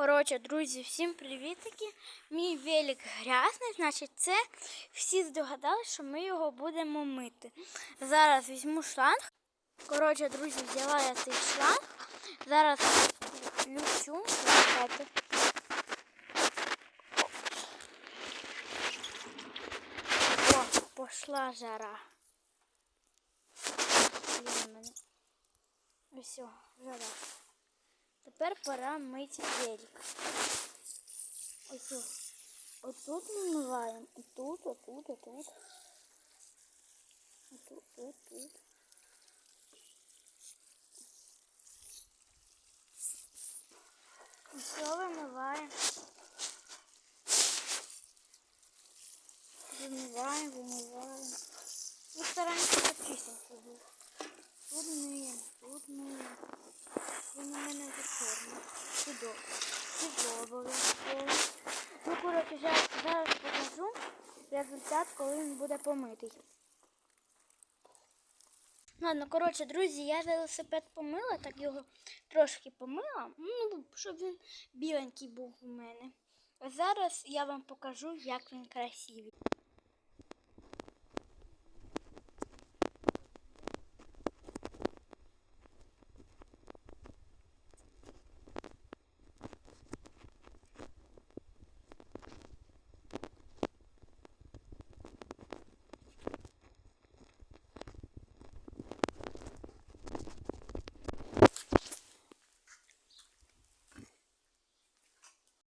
Коротше, друзі, всім привітики. Мій велик грязний, значить, це всі здогадалися, що ми його будемо мити. Зараз візьму шланг. Коротше, друзі, взяла я цей шланг. Зараз. Чекайте. О, пошла жара. Ось, жара. Тепер пора мити велик. Ось. о. Отут ми миваємо. Отут, отут, отут. Отут, тут, тут. Все вимиваємо. Вимиваємо, вимиваємо. І стараємося щоб чистенько було. Тут миємо, тут миємо. Сюди обов'язково. Ну, коротше, зараз, зараз покажу результат, коли він буде помитий. Ладно, коротше, друзі, я велосипед помила, так його трошки помила, ну, щоб він біленький був у мене. А зараз я вам покажу, як він красивий.